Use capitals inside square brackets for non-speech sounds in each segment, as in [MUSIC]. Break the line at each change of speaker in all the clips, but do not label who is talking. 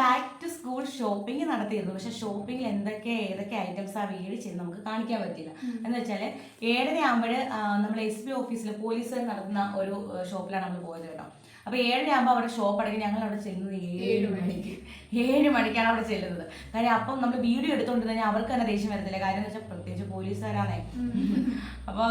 Back to school shopping നടത്തിയിരുന്നു. പക്ഷെ ഷോപ്പിംഗിൽ എന്തൊക്കെ ഏതൊക്കെ ഐറ്റംസ് ആ മേടിച്ചത് നമുക്ക് കാണിക്കാൻ പറ്റില്ല. എന്ന് വെച്ചാൽ ഏഴര ആകുമ്പോൾ നമ്മൾ എസ് പി ഓഫീസിൽ പോലീസുകാർ നടത്തുന്ന ഒരു ഷോപ്പിലാണ് നമ്മൾ പോയത് കേട്ടോ. അപ്പോൾ ഏഴരയാകുമ്പോൾ അവിടെ ഷോപ്പ് അടങ്ങി ഞങ്ങൾ അവിടെ ചെല്ലുന്നത് ഏഴ് മണിക്ക്. ഏഴ് മണിക്കാണ് അവിടെ ചെല്ലുന്നത്. കാര്യം അപ്പം നമ്മൾ വീഡിയോ എടുത്തുകൊണ്ട് തന്നെ അവർക്ക് തന്നെ ദേഷ്യം വരത്തില്ല. കാര്യം എന്ന് വെച്ചാൽ പ്രത്യേകിച്ച് പോലീസുകാരാണേ. അപ്പോൾ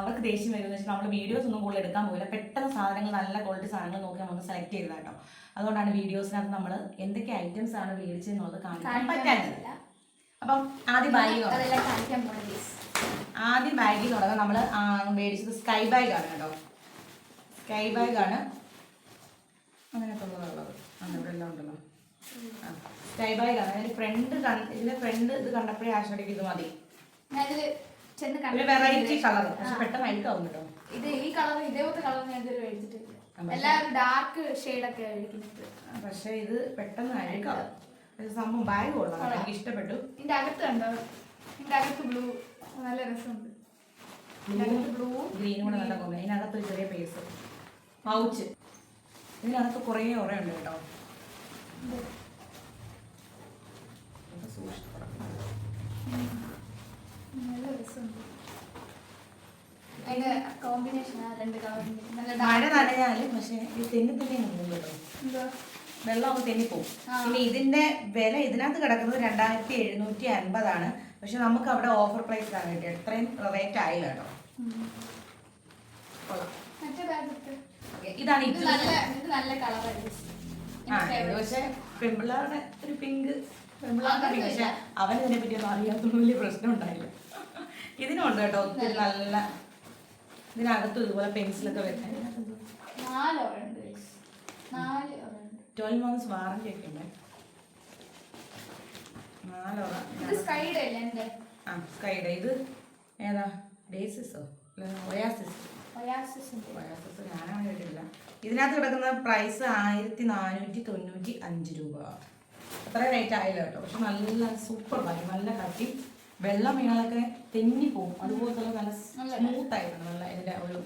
അവർക്ക് ദേഷ്യം വരുമെന്ന് വെച്ചാൽ നമ്മൾ വീഡിയോസ് ഒന്നും കൂടുതൽ എടുക്കാൻ പോകില്ല പെട്ടെന്ന് സാധനങ്ങൾ നല്ല ക്വാളിറ്റി സാധനങ്ങൾ നോക്കി നമ്മൾ സെലക്ട് ചെയ്തത് കേട്ടോ. അതുകൊണ്ടാണ് വീഡിയോസിനകത്ത് നമ്മൾ എന്തൊക്കെ ഐറ്റംസ് ആണ് മേടിച്ചെന്നുള്ളത് കാണിക്കാൻ പറ്റാനില്ല അപ്പം ആദ്യം ബാഗ് ആദ്യം ബാഗിൽ തുടങ്ങാം. നമ്മൾ മേടിച്ചത് സ്കൈ ബാഗ് ആണ് കേട്ടോ. സ്കൈ ബാഗ് ആണ് അങ്ങനത്തെ ഉള്ളതുള്ളത് ആണ് ഇവിടെ എല്ലാം ഉണ്ടല്ലോ സ്കൈ ബാഗ് ആണ് അതിന്റെ ഫ്രണ്ട് ഇതിന്റെ ഫ്രണ്ട് ഇത് കണ്ടപ്പോഴേ ആശ്രയിക്കും ഇത് മതി.
ഞാനിത് ചെന്ന് കണ്ടു
വെറൈറ്റി കളർ പക്ഷെ പെട്ടെന്ന് അഴുക്കാവും കേട്ടോ
ഇത് ഈ കളർ ഇതേപോലത്തെ കളർ ഞാൻ ഇതുവരെ മേടിച്ചിട്ടില്ല. എല്ലാവരും ഡാർക്ക് ഷെയ്ഡൊക്കെ മേടിക്കുന്നത്
പക്ഷെ ഇത് പെട്ടെന്ന് അഴുക്കാവും. സംഭവം ബാഗ് കൊള്ളാം. എനിക്ക് ഇഷ്ടപ്പെട്ടു
ഇതിന്റെ അകത്ത് കണ്ടോ? ഇതിന്റെ അകത്ത് ബ്ലൂ നല്ല രസമുണ്ട്. ബ്ലൂ
ഗ്രീനും കൂടെ നല്ല കോമ്പ ഇതിനകത്ത് ചെറിയ പേസ് പൗച്ച് ഇതിനകത്ത് കുറേ ഉറയുണ്ട് കേട്ടോ. മഴ
dark.
നനഞ്ഞാലും പക്ഷെ ഇത് തെന്നി തന്നെ പോകും കേട്ടോ
എന്തോ
വെള്ളമൊക്കെ തെന്നിപ്പോവും. ഇനി ഇതിന്റെ വില ഇതിനകത്ത് കിടക്കുന്നത് രണ്ടായിരത്തി എഴുന്നൂറ്റി അൻപതാണ്. പക്ഷെ നമുക്ക് അവിടെ ഓഫർ പ്രൈസ് ആണ് കിട്ടിയത് ഇത്രയും റേറ്റ് ആയില്ല കേട്ടോ. ഇതാണ്
ഇത് നല്ല ഇത്
പക്ഷെ പെൺപിള്ളേരുടെ ഒരു പിങ്ക് പെൺപിള്ളേരുടെ പിങ്ക്. പക്ഷെ അവൻ ഇതിനെ പറ്റി ഒന്നും അറിയാത്തൊന്നും വലിയ പ്രശ്നം ഉണ്ടായില്ല. ഇതിനുണ്ട് കേട്ടോ ഒത്തിരി നല്ല. ഇതിനകത്തും ഇതുപോലെ പെൻസിലൊക്കെ വരുന്നത് ട്വൽവ് മന്ത്സ് വാറന്റി ഒക്കെ ഉണ്ട്. നാലോറ
സ്കൈഡ്
ഇത് ഏതാ? ഡേസിസോ? ഒയാസിസ്. ഒയാസിസ് ഇതിനകത്ത് കിടക്കുന്ന പ്രൈസ് ആയിരത്തി നാനൂറ്റി തൊണ്ണൂറ്റി അഞ്ച് രൂപ. അത്ര റേറ്റ് ആയില്ല കേട്ടോ. പക്ഷെ നല്ല സൂപ്പർ ബാഗ് നല്ല കട്ടി. വെള്ളം മീനൊക്കെ തെന്നിപ്പോവും പോകും. അതുപോലത്തെ നല്ല സ്മൂത്ത് ആയിരുന്നു. നല്ല ഇതിന്റെ ഒരു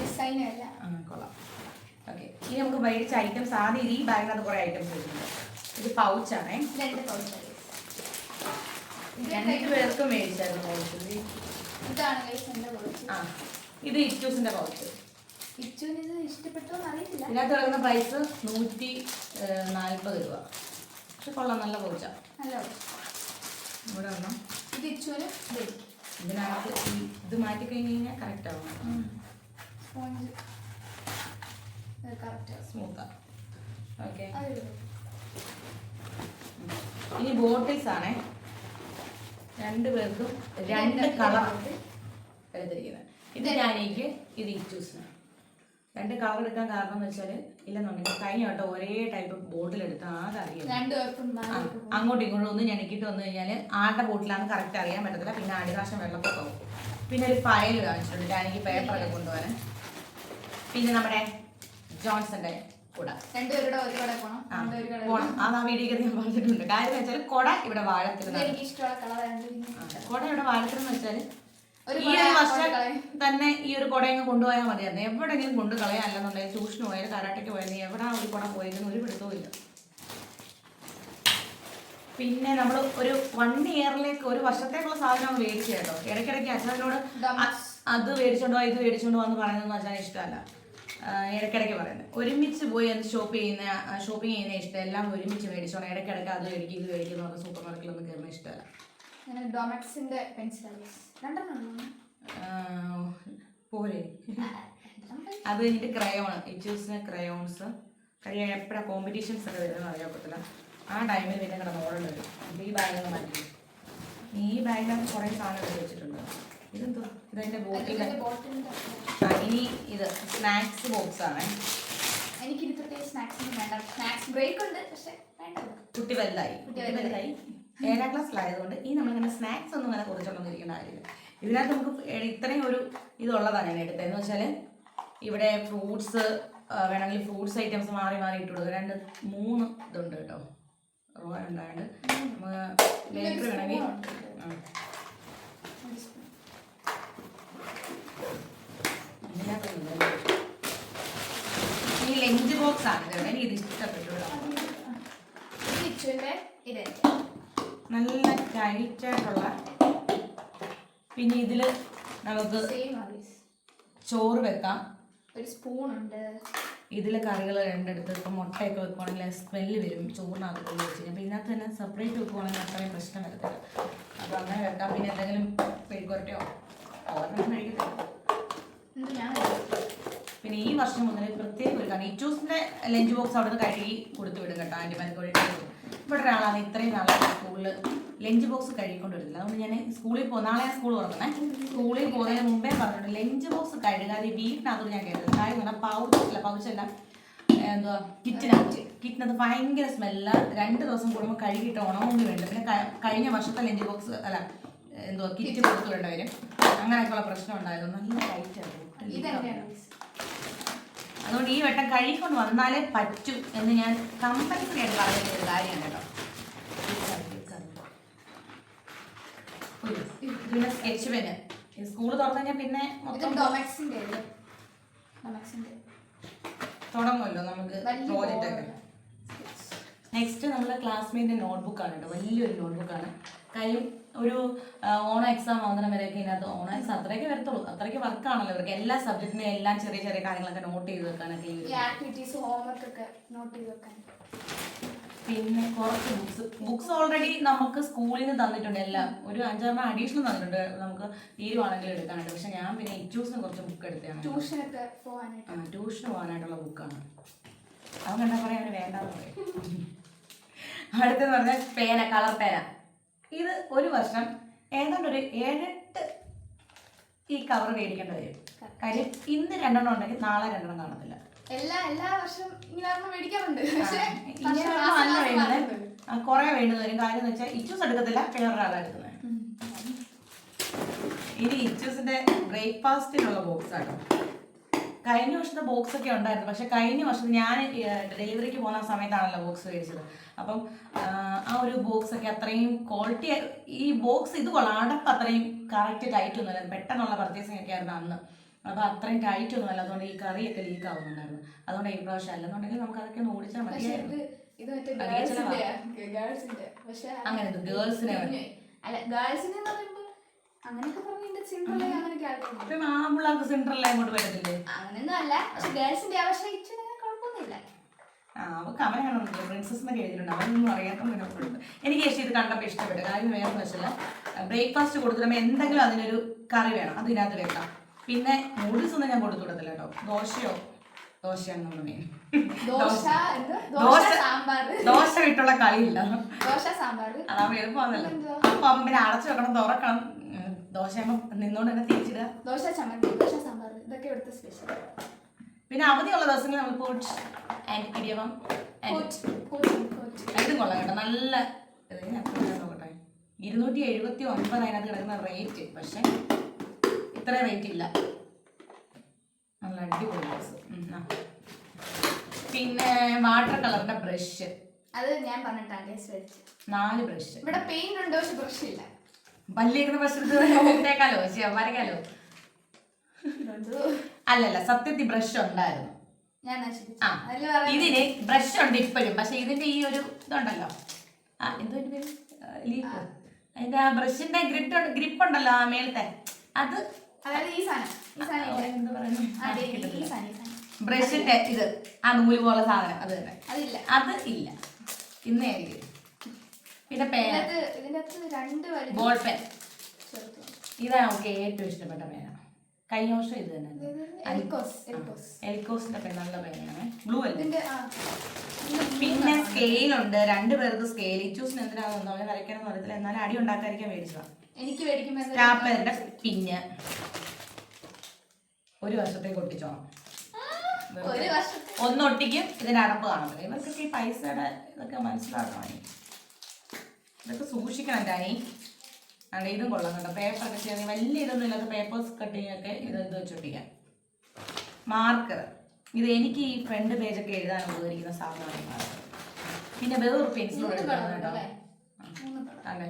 ഡിസൈൻ അല്ല.
ആ കൊള്ളാം. ഓക്കെ ഇനി നമുക്ക് മേടിച്ച ഐറ്റംസ് ആദ്യം ഇത് ഈ ബാഗിനകത്ത് കുറേ ഐറ്റംസ് വരുന്നുണ്ട് ഇത് പൗച്ചാണേ
രണ്ട് പൗച്ച്
രണ്ട് പേർക്ക് മേടിച്ചായിരുന്നു പൗച്ച്
ഇതാണ്
ആ ഇത് ഇറ്റൂസിന്റെ പൗച്ച്
ഇച്ചുവിന് ഇഷ്ടപ്പെട്ടോ അറിയത്തില്ല
ഇതിനകത്ത് കിടക്കുന്ന പ്രൈസ് നൂറ്റി നാൽപ്പത് രൂപ. പക്ഷെ കൊള്ളാം നല്ല പൗച്ചാ.
നല്ല.
ഇവിടെ വന്നു.
ഇത് ഇച്ചുവിന് ഇത്.
ഇതിനകത്ത് ഈ ഇത് മാറ്റി കഴിഞ്ഞ് കഴിഞ്ഞാൽ കറക്റ്റ് ആവും.
സ്പോഞ്ച് കറക്റ്റ്
സ്മൂത്താ ഓക്കെ ഇനി ബോട്ടിൽസ് ആണേ. രണ്ട് പേർക്കും രണ്ട് കളർ. എടുത്തിരിക്കുന്നത്. ഇത് ഞാനേക്ക് ഇത് ഇറ്റൂസിന് രണ്ട് കളർ എടുക്കാൻ കാരണം എന്ന് വെച്ചാൽ ഇല്ലെന്നുണ്ടെങ്കിൽ കഴിഞ്ഞ വട്ടം ഒരേ ടൈപ്പ് ബോട്ടിൽ എടുത്ത് ആകെ അറിയാം അങ്ങോട്ടും ഇങ്ങോട്ടും ഒന്ന് ഞെക്കിയിട്ട് വന്നു കഴിഞ്ഞാൽ ആരുടെ ബോട്ടിലാണ് കറക്റ്റ് അറിയാൻ പറ്റത്തില്ല. പിന്നെ ആടി അടിനാശം വെള്ളപ്പൊക്കവും പിന്നെ ഒരു ഫയൽ കാണിച്ചിട്ടുണ്ട്. ഞാനെനിക്ക് പേപ്പറൊക്കെ കൊണ്ടുപോകാൻ പിന്നെ നമ്മുടെ ജോൺസന്റെ വീഡിയോ ഞാൻ പറഞ്ഞിട്ടുണ്ട്. കാര്യം എന്ന് വെച്ചാൽ കൊട ഇവിടെ കുട ഇവിടെ വാഴത്തിരുന്ന് വെച്ചാൽ
ഒരു
ഈ ഒരു വർഷം തന്നെ ഈ ഒരു കുട ഇങ്ങ് കൊണ്ടുപോയാൽ മതിയായിരുന്നു. എവിടെയെങ്കിലും കൊണ്ടു കളയാൻ അല്ലെന്നുണ്ടെങ്കിൽ ട്യൂഷന് പോയാലും കരാട്ടയ്ക്ക് പോയാലും എവിടെ ഒരു കുട പോയിരുന്നു ഒരു പിടുത്തവും ഇല്ല. പിന്നെ നമ്മൾ ഒരു വൺ ഇയറിലേക്ക് ഒരു വർഷത്തേക്കുള്ള സാധനം മേടിച്ചു കേട്ടോ. ഇടയ്ക്കിടയ്ക്ക് അച്ഛനോട്. അത് മേടിച്ചോണ്ടോ ഇത് മേടിച്ചോണ്ടോ എന്ന് പറയുന്നതെന്ന് വെച്ചാൽ ഇഷ്ടമല്ല. ഇടയ്ക്കിടയ്ക്ക് പറയുന്നത്. ഒരുമിച്ച് പോയി എന്ത് ഷോപ്പ് ചെയ്യുന്ന ഷോപ്പിംഗ് ചെയ്യുന്ന ഇഷ്ടം എല്ലാം ഒരുമിച്ച് മേടിച്ചോണം. ഇടയ്ക്കിടയ്ക്ക് അത് മേടിക്കും ഇത് മേടിക്കുന്നു പറഞ്ഞ സൂപ്പർ മാർക്കറ്റിലൊന്നും കയറുന്ന ഇഷ്ടമല്ല
ഡൊമക്സിന്റെ
പോരെ. അത് കഴിഞ്ഞിട്ട് ക്രയോൺ ഇച്ചൂസിന് ക്രയോൺസ് കഴിയാൻ എപ്പോഴാണ് കോമ്പറ്റീഷൻസ് ഒക്കെ വരുന്നത് അറിയാൻ ആ ടൈമിൽ പിന്നെ കിടന്ന് ഓർഡർ ഈ ബാഗൊക്കെ മാറ്റി. ഈ ബാഗിനകത്ത് കുറേ സാധനം വെച്ചിട്ടുണ്ട്. ഇതെന്തോ? ഇതതിന്റെ ബോട്ടിൽ ഇനി ഇത് സ്നാക്സ് ബോക്സ് ആണ്
എനിക്ക് സ്നാക്സിന് വേണ്ട. സ്നാക്സ് ബ്രേക്ക് ഉണ്ട് പക്ഷെ
കുട്ടി വലുതായി.
കുട്ടി
വലുതായി. ഏഴാം ക്ലാസ്സിലായതുകൊണ്ട് ഈ നമ്മളിങ്ങനെ സ്നാക്സ് ഒന്നും അങ്ങനെ കുറച്ചുകൊണ്ടൊന്നും ഇരിക്കുന്ന കാര്യമില്ല. ഇതിനകത്ത് നമുക്ക് ഇത്രയും ഒരു ഇതുള്ളതാണ് ഞാൻ എടുത്തത്. എന്ന് വെച്ചാൽ ഇവിടെ ഫ്രൂട്ട്സ് വേണമെങ്കിൽ ഫ്രൂട്ട്സ് ഐറ്റംസ് മാറി മാറി ഇട്ട് രണ്ട് മൂന്ന് ഇതുണ്ട് കേട്ടോ. റോ ഉണ്ടായത് ബേക്കറി വേണമെങ്കിൽ ആ. ഇതിനകത്തൊന്നുമില്ല. ഈ ലഞ്ച് ബോക്സ് ആണ് എനിക്ക് ഇത് ഇഷ്ടപ്പെട്ടു
ഇത്.
നല്ല ടൈറ്റ് ആയിട്ടുള്ള പിന്നെ ഇതിൽ നമുക്ക് ചോറ് വെക്കാം.
ഒരു സ്പൂൺ ഉണ്ട്.
ഇതിൽ കറികൾ രണ്ടെടുത്ത് ഇപ്പം മുട്ടയൊക്കെ വെക്കുവാണെങ്കിൽ സ്മെല്ല് വരും. ചോറിനകത്ത് വെച്ച് കഴിഞ്ഞാൽ അപ്പോൾ ഇതിനകത്ത് തന്നെ സെപ്പറേറ്റ് വെക്കുവാണെങ്കിൽ അത്രയും പ്രശ്നം വരത്തില്ല. അപ്പോൾ അങ്ങനെ വെക്കാം. പിന്നെ എന്തെങ്കിലും പെരുക്കുരട്ടയോ ഓർമ്മ കഴിക്കത്തില്ല. പിന്നെ ഈ വർഷം മുതൽ പ്രത്യേക ഒരു കാരണം ഇറ്റൂസിന്റെ ലഞ്ച് ബോക്സ് അവിടെ നിന്ന് കഴുകി കൊടുത്തു വിടും കേട്ടോ ആന്റി മലക്കോഴി ഇവിടെ ഒരാളാണ് ഇത്രയും നാളെ സ്കൂളിൽ ലഞ്ച് ബോക്സ് കഴുകിക്കൊണ്ട് വരുന്നത് അതുകൊണ്ട് ഞാൻ സ്കൂളിൽ പോകും നാളെ ഞാൻ സ്കൂൾ തുറക്കണേ സ്കൂളിൽ പോകുന്നതിന് മുമ്പേ പറഞ്ഞിട്ടുണ്ട് ലഞ്ച് ബോക്സ് കഴുകാതെ വീട്ടിനകത്ത് ഞാൻ കയറുന്നത് കാര്യം പറഞ്ഞാൽ പൗച്ചല്ല പൗച്ചല്ല എന്തുവാ കിറ്റിനകത്ത്. കിറ്റിനകത്ത് ഭയങ്കര സ്മെല്ലാണ് രണ്ട് ദിവസം കൂടുമ്പോൾ കഴുകിയിട്ട് ഉണങ്ങൊന്നും വേണ്ട. പിന്നെ കഴിഞ്ഞ വർഷത്തെ ലഞ്ച് ബോക്സ് അല്ല എന്തുവാ കിറ്റ് കൊടുത്തു വിടേണ്ട വരും അങ്ങനെയൊക്കെയുള്ള പ്രശ്നം ഉണ്ടായിരുന്നു നല്ല ടൈറ്റ് ആയിരുന്നു. അതുകൊണ്ട് ഈ വട്ടം കഴിക്കൊണ്ട് വന്നാലേ പറ്റൂ എന്ന് ഞാൻ കമ്പൽസറി ആയിട്ട് പറഞ്ഞിട്ട് ഒരു കാര്യമാണ് കേട്ടോ. ഇതിന്റെ സ്കെച്ച് പെന് സ്കൂൾ തുറന്നു കഴിഞ്ഞാൽ പിന്നെ മൊത്തം
ഡൊമക്സിന്റെ
തുടങ്ങുമല്ലോ നമുക്ക് പ്രോജക്റ്റ് ഒക്കെ. നെക്സ്റ്റ് നമ്മുടെ ക്ലാസ്മേറ്റിന്റെ നോട്ട്ബുക്കാണ് കേട്ടോ വലിയൊരു നോട്ട്ബുക്കാണ് കാര്യം ഒരു ഓണ എക്സാം ആവുന്ന വരെയൊക്കെ ഇതിനകത്ത് ഓണ എക്സാം അത്രയൊക്കെ വരത്തുള്ളൂ. അത്രയ്ക്ക് വർക്കാണല്ലോ ഇവർക്ക്. എല്ലാ സബ്ജക്റ്റിനും എല്ലാം ചെറിയ ചെറിയ കാര്യങ്ങളൊക്കെ നോട്ട് ചെയ്ത് വെക്കാനൊക്കെ ഈ
ആക്ടിവിറ്റീസ് ഹോംവർക്ക് ഒക്കെ നോട്ട് ചെയ്ത് വെക്കാൻ.
പിന്നെ കുറച്ച് ബുക്സ് ബുക്സ് ഓൾറെഡി നമുക്ക് സ്കൂളിൽ നിന്ന് തന്നിട്ടുണ്ട് എല്ലാം. ഒരു അഞ്ചാറ് അഡീഷണൽ തന്നിട്ടുണ്ട്. നമുക്ക് തീരുവാണെങ്കിൽ എടുക്കാനായിട്ട്. പക്ഷെ ഞാൻ പിന്നെ ഇച്ചൂസിന് കുറച്ച് ബുക്ക് എടുത്തതാണ്
ട്യൂഷനൊക്കെ പോകാനായിട്ട്
ആ ട്യൂഷന് പോകാനായിട്ടുള്ള ബുക്കാണ് അവൻ കണ്ടാ പറയാൻ വേണ്ടാന്ന് പറയും. അടുത്തെന്ന് പറഞ്ഞാൽ പേന കളർ പേന. ഇത് ഒരു വർഷം ഏതാണ്ട് ഒരു ഏഴെട്ട് ഈ കവർ മേടിക്കേണ്ടി വരും. കാര്യം ഇന്ന് രണ്ടെണ്ണം ഉണ്ടെങ്കിൽ നാളെ രണ്ടെണ്ണം കാണത്തില്ല.
എല്ലാ എല്ലാ വർഷവും ഇങ്ങനെ മേടിക്കാറുണ്ട്. മാസം
വേണ്ടത് വരും കാര്യം. എന്ന് വെച്ചാൽ ഇച്ചൂസ് എടുക്കത്തില്ല വേറൊരാളാണ് എടുക്കുന്നത്. ഇനി ഇച്ചൂസിന്റെ ബ്രേക്ക്ഫാസ്റ്റിനുള്ള ബോക്സ് ആട്ടോ. കഴിഞ്ഞ വർഷത്തെ ബോക്സ് ഒക്കെ ഉണ്ടായിരുന്നു. പക്ഷെ കഴിഞ്ഞ വർഷം ഞാൻ ഡെലിവറിക്ക് പോകുന്ന സമയത്താണല്ലോ ബോക്സ് മേടിച്ചത്. അപ്പം ആ, ഒരു ബോക്സ് ഒക്കെ അത്രയും ക്വാളിറ്റി ഈ ബോക്സ് ഇത് കൊള്ളാം. അടപ്പ് അത്രയും കറക്റ്റ് ടൈറ്റ് ഒന്നുമില്ല പെട്ടെന്നുള്ള പർച്ചേസിംഗ് ഒക്കെ ആയിരുന്നു അന്ന്. അപ്പോൾ അത്രയും ടൈറ്റ് ഒന്നുമല്ല അതുകൊണ്ട് ഈ കറിയൊക്കെ ലീക്ക് ആവുന്നുണ്ടായിരുന്നു. അതുകൊണ്ട് ഈ പ്രാവശ്യം അല്ലെന്നുണ്ടെങ്കിൽ നമുക്ക് അതൊക്കെ ഒന്ന് ഓടിച്ചാൽ
മതി
അങ്ങനെ ഗേൾസിനെ
അല്ല ഗേൾസിനെ അങ്ങനെയൊക്കെ പറഞ്ഞിട്ട് സിമ്പിൾ അങ്ങനെയൊക്കെ ആൾക്കാരുണ്ട്
ഇപ്പം ആ പിള്ളേർക്ക് സെന്ററിൽ അങ്ങോട്ട് വരത്തില്ലേ?
അങ്ങനെയൊന്നും അല്ല. പക്ഷെ ഗേൾസിന്റെ ആവശ്യം ഇച്ചിരി കുഴപ്പമൊന്നുമില്ല.
ആ അവർക്ക് അവനാണല്ലോ പ്രിൻസസ് എന്നൊക്കെ എഴുതിയിട്ടുണ്ട്. അവനൊന്നും അറിയാത്തതുകൊണ്ട് എനിക്ക് പക്ഷേ ഇത് കണ്ടപ്പോൾ ഇഷ്ടപ്പെട്ടു. കാര്യം വേറെ വെച്ചാൽ ബ്രേക്ക്ഫാസ്റ്റ് കൊടുക്കുമ്പോൾ എന്തെങ്കിലും അതിനൊരു കറി വേണം. അത് ഇതിനകത്ത് വെക്കാം. പിന്നെ നൂഡിൽസ് ഒന്നും ഞാൻ കൊടുത്തു വിടത്തില്ല കേട്ടോ. ദോശയോ? ദോശയാണ് നമ്മൾ മെയിൻ
ദോശ എന്ത്? ദോശ സാമ്പാർ.
ദോശ വിട്ടുള്ള കളിയില്ല.
ദോശ സാമ്പാർ.
അതാവുമ്പോൾ എളുപ്പമാണല്ലോ.
എന്തുവാ?
അപ്പം പിന്നെ അടച്ചു വെക്കണം തുറക്കണം. ദോശ നിന്നോണ്ട് തന്നെ തിരിച്ചിടുക.
ദോശ ചമ്മന്തി ദോശ സാമ്പാർ ഇതൊക്കെ ഇവിടുത്തെ സ്പെഷ്യൽ
പിന്നെ അവധിയുള്ള ദിവസങ്ങളിൽ നമ്മൾ പോട്ട് ആൻഡ് ഇടിയപ്പം രണ്ടും കൊള്ളാം കേട്ടോ. നല്ല നോക്കട്ടെ. ഇരുന്നൂറ്റി എഴുപത്തി ഒൻപത് അതിനകത്ത് കിടക്കുന്ന റേറ്റ് പക്ഷെ ഇത്ര റേറ്റ് ഇല്ല. നല്ല അടിപൊളി ഡ്രസ് പിന്നെ വാട്ടർ കളറിന്റെ ബ്രഷ്
അത് ഞാൻ പറഞ്ഞിട്ടാണ്
നാല് ബ്രഷ്
ഇവിടെ പെയിന്റ് ഉണ്ട്? പക്ഷെ ബ്രഷ് ഇല്ല.
എടുത്തേക്കാലോ [LAUGHS] വരയ്ക്കാലോ അല്ലല്ല സത്യത്തിൽ ബ്രഷ് ഉണ്ടായിരുന്നു. ആ ഇതിന് ബ്രഷ് ഉണ്ട് ഇപ്പോഴും പക്ഷെ ഇതിന്റെ ഈ ഒരു ഇതുണ്ടല്ലോ. ആ എന്തോ ലീഫ് അതിന്റെ ആ ബ്രഷിന്റെ ഗ്രിപ്പ് ഗ്രിപ്പ് ഉണ്ടല്ലോ ആ മേലത്തെ അത് ബ്രഷിന്റെ ഇത് ആ നൂൽ പോലെ സാധനം അത് തന്നെ. അത് ഇല്ല. ഇന്നേ ആയിരിക്കും. പിന്നെ പേന.
ഇതിനകത്ത് ഇതിന്റെ അകത്ത് രണ്ട് വരി
ബോൾ പെൻ
ചേർത്തു?
ഇതാണ് നമുക്ക് ഏറ്റവും ഇഷ്ടപ്പെട്ട പേന. കഴിഞ്ഞ വർഷം ഇത് തന്നെ.
എൽക്കോസ് എൽക്കോസ്
എൽക്കോസിന്റെ പെൻ നല്ല പേനയാണ്. ബ്ലൂ അല്ലേ? പിന്നെ സ്കെയിലുണ്ട് രണ്ട് പേർക്ക് സ്കെയിൽ ഇച്ചൂസിന് എന്തിനാണെന്ന് അവന് വരയ്ക്കണം എന്ന് അറിയത്തില്ല. എന്നാലും അടി ഉണ്ടാക്കാതിരിക്കാൻ മേടിച്ചതാണ്
എനിക്ക് മേടിക്കുമ്പോ എന്താ
സ്റ്റാപ്പറിന്റെ പിന്ന്. ഒരു വർഷത്തേക്ക് ഒട്ടിച്ചോണം.
വർഷത്തെ
ഒന്നൊട്ടിക്കും ഇതിന്റെ അടപ്പ് കാണത്തില്ല. ഇവർക്കൊക്കെ ഈ പൈസയുടെ ഇതൊക്കെ മനസ്സിലാക്കണം. ഇതൊക്കെ സൂക്ഷിക്കണം ടാനി അതെ ഇതും കൊള്ളാം കേട്ടോ. പേപ്പറൊക്കെ ചെയ്യാൻ വലിയ ഇതൊന്നും ഇല്ലാത്ത പേപ്പേഴ്സ് കട്ടിങ് ഒക്കെ ഇത് ഇത് വെച്ചൊട്ടിക്കാം മാർക്കർ ഇത് എനിക്ക് ഈ ഫ്രണ്ട് പേജൊക്കെ എഴുതാൻ ഉപകരിക്കുന്ന സാധനമാണ് മാർക്കർ പിന്നെ വേറൊരു പെൻസിൽ കേട്ടോ. അതെ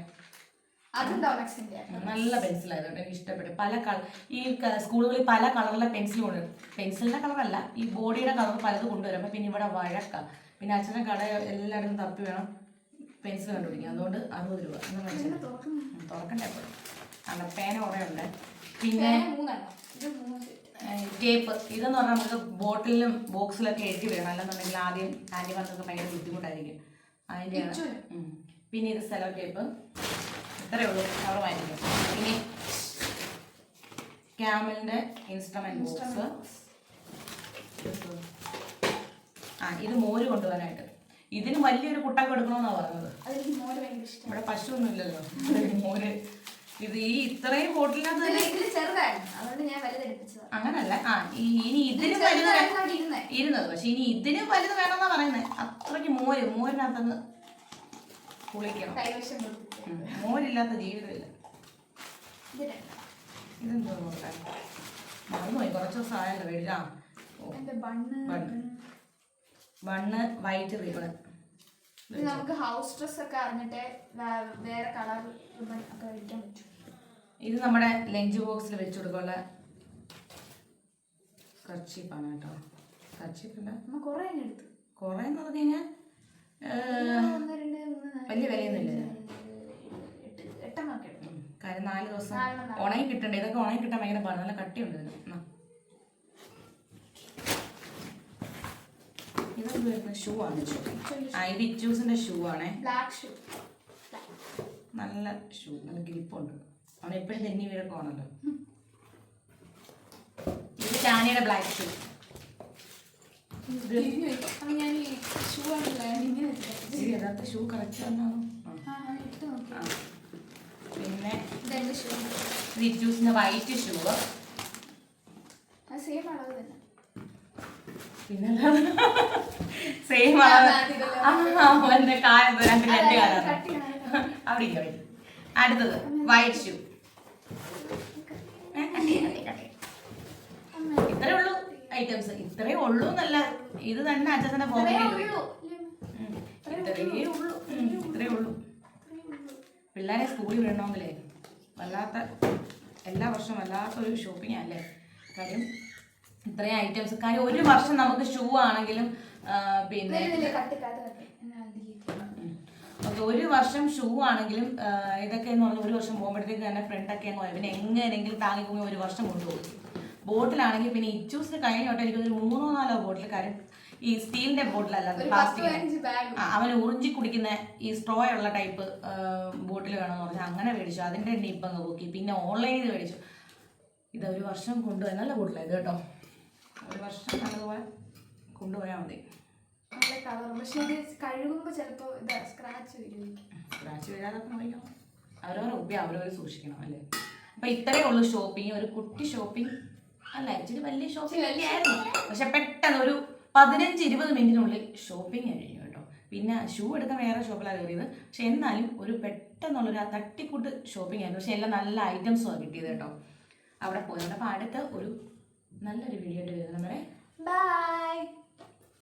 നല്ല പെൻസിലായതുകൊണ്ട് എനിക്ക് ഇഷ്ടപ്പെട്ടു. പല കളർ ഈ സ്കൂളുകളിൽ പല കളറിലെ പെൻസിൽ കൊണ്ട് പെൻസിലിന്റെ കളറല്ല. ഈ ബോഡിയുടെ കളർ പലത് കൊണ്ടുവരും. അപ്പം പിന്നെ ഇവിടെ വഴക്ക. പിന്നെ അച്ഛനെ കട എല്ലായിടത്തും തപ്പി വേണം. പെൻസിൽ കണ്ടുപിടിക്കും. അതുകൊണ്ട് അറുപത് രൂപ. എന്ന് മേടിച്ചത് തുറക്കണ്ടേ കാരണം പേന കുറേ ഉണ്ട്. പിന്നെ ടേപ്പ്. ഇതെന്ന് പറഞ്ഞാൽ നമുക്ക് ബോട്ടിലും ബോക്സിലൊക്കെ എഴുതി വേണം. അല്ലെന്നുണ്ടെങ്കിൽ ആദ്യം ആന്റി വന്നൊക്കെ ഭയങ്കര ബുദ്ധിമുട്ടായിരിക്കും. അതിന്റെ പിന്നെ ഇത് സെലോ ടേപ്പ്. ഇത്രയേ ഉള്ളൂ. അവിടെ വാങ്ങിക്കും ഇനി ക്യാമലിന്റെ ഇൻസ്ട്രുമെന്റ് ബോക്സ്. ആ ഇത് മോര് കൊണ്ടുപോകാനായിട്ട് ഇതിന് വലിയൊരു കുട്ടം കൊടുക്കണമെന്നാ പറഞ്ഞത്. ഇവിടെ പശു ഒന്നും ഇല്ലല്ലോ മോര് ഇത് ഈ ഇത്രയും ബോട്ടിലിനകത്ത് അങ്ങനല്ല. ആ ഇനി ഇതിന് വലുത് ഇരുന്നത്. പക്ഷെ ഇനി ഇതിന് വലുത് വേണമെന്നാ പറയുന്നത് അത്രയ്ക്ക് മോര് മോരിനകത്തങ്ങ് കുളിക്കണം. മോരില്ലാത്ത ജീവിതമില്ല. ഇതെന്തോ നോക്കാൻ മറന്നുപോയി. കുറച്ച് ദിവസം ആയല്ലോ
വീട്ടിലാ ബണ്ണ്.
ബണ്ണ് വൈറ്റ് റിവർ
ഇത് നമുക്ക് ഹൗസ് ഡ്രസ് ഒക്കെ അറിഞ്ഞിട്ട് വേറെ കളർ റിബൺ ഒക്കെ കഴിക്കാൻ പറ്റും.
ഇത് നമ്മുടെ ലഞ്ച് ബോക്സിൽ വെച്ച് കൊടുക്കാനുള്ള കർച്ചീപ്പാണ് കേട്ടോ. കർച്ചീപ്പല്ല
നമ്മ കുറേ എടുത്തു.
കുറേ എന്ന് പറഞ്ഞു കഴിഞ്ഞാൽ വലിയ വിലയൊന്നുമില്ല. കാര്യം നാല് ദിവസം ഉണങ്ങി കിട്ടണ്ടേ? ഇതൊക്കെ ഉണങ്ങി കിട്ടാൻ ഭയങ്കര പാടാണ് നല്ല കട്ടിയുണ്ട് ഇതിന്. ഇതെന്ത് ഷൂ ആണ് ഷൂ ഇത് ഇച്ചൂസിന്റെ ഷൂ ആണേ.
ബ്ലാക്ക് ഷൂ
നല്ല ഷൂ നല്ല ഗ്രിപ്പുണ്ട് അവൻ എപ്പോഴും തെന്നി വീഴൊക്കെ ആണല്ലോ ഇത് ടാനിയുടെ ബ്ലാക്ക് ഷൂ. ഇത് യഥാർത്ഥ ഷൂ കറക്റ്റ് തന്നെയാണോ പിന്നെ ഇത് വൈറ്റ് ഷൂ പിന്നെ സെയിം അവന്റെ കാലം രണ്ട് രണ്ട് കാലാണ്
കട്ടി കാണാൻ
അവിടെ ഇല്ല അടുത്തത് വൈറ്റ് ഷൂ ഇത്രേ ഉള്ളൂ ഐറ്റംസ് ഇത്രേ ഉള്ളൂ എന്നല്ല ഇത് തന്നെ
അച്ഛന്റെ
പോക്കറ്റിൽ
ഉള്ളൂ.
ഇത്രയേ ഉള്ളൂ. ഇത്രേ ഉള്ളൂ. പിള്ളേരെ സ്കൂളിൽ വിടണമെങ്കിലേ വല്ലാത്ത എല്ലാ വർഷവും വല്ലാത്തൊരു ഷോപ്പിംഗ് അല്ലേ? കാര്യം ഇത്രയും ഐറ്റംസ് കാര്യം ഒരു വർഷം നമുക്ക് ഷൂ ആണെങ്കിലും പിന്നെ. ഓക്കെ ഒരു വർഷം ഷൂ ആണെങ്കിലും ഇതൊക്കെ എന്ന് പറഞ്ഞാൽ ഒരു വർഷം പോകുമ്പോഴത്തേക്ക് തന്നെ ഫ്രണ്ടൊക്കെ അങ്ങ് പോയി പിന്നെ എങ്ങനെയെങ്കിലും താങ്ങി പോകുമ്പോൾ ഒരു വർഷം കൊണ്ടുപോകും. ബോട്ടിലാണെങ്കിൽ പിന്നെ ഇച്ചൂസ് കഴിഞ്ഞ തൊട്ട് എനിക്കൊരു മൂന്നോ നാലോ ബോട്ടിൽ കാര്യം ഈ സ്റ്റീലിന്റെ ബോട്ടിലല്ല പ്ലാസ്റ്റിക് അവൻ ഉറിഞ്ചി കുടിക്കുന്ന ഈ സ്ട്രോ ഉള്ള ടൈപ്പ് ബോട്ടിൽ വേണമെന്ന് പറഞ്ഞാൽ അങ്ങനെ മേടിച്ചു. അതിന്റെ നിപ്പ് അങ്ങ് പോക്കി പിന്നെ ഓൺലൈനിൽ മേടിച്ചു. ഇത് ഒരു വർഷം കൊണ്ടുപോയി നല്ല ബോട്ടിലായത് കേട്ടോ. ഒരു വർഷം നല്ലതുപോലെ കൊണ്ടുപോയാൽ മതി.
നല്ല കളർ പക്ഷെ ഇത് കഴുകുമ്പോൾ ചിലപ്പോൾ ഇത് സ്ക്രാച്ച് വരും.
സ്ക്രാച്ച് വരാതൊക്കെ നോക്കാം അവരവരെ ഉപയോഗം അവരവർ സൂക്ഷിക്കണം അല്ലേ? അപ്പം ഇത്രയേ ഉള്ളൂ ഷോപ്പിംഗ് ഒരു കുട്ടി ഷോപ്പിംഗ് അല്ല ഇച്ചിരി വലിയ ഷോപ്പിംഗ് വലിയ ആയിരുന്നു. പക്ഷെ പെട്ടെന്ന് ഒരു പതിനഞ്ച് ഇരുപത് മിനിറ്റിനുള്ളിൽ ഷോപ്പിംഗ് കഴിഞ്ഞു കേട്ടോ. പിന്നെ ഷൂ എടുത്ത വേറെ ഷോപ്പിലാണ് കയറിയത്. പക്ഷെ എന്നാലും ഒരു പെട്ടെന്നുള്ളൊരു തട്ടിക്കൂട്ട് ഷോപ്പിംഗ് ആയിരുന്നു. പക്ഷെ എല്ലാം നല്ല ഐറ്റംസുമാണ് കിട്ടിയത് കേട്ടോ. അവിടെ പോയത് അപ്പോൾ അടുത്ത ഒരു നല്ലൊരു വീഡിയോ ആയിട്ട് വരുന്നത് നമ്മുടെ
ബൈ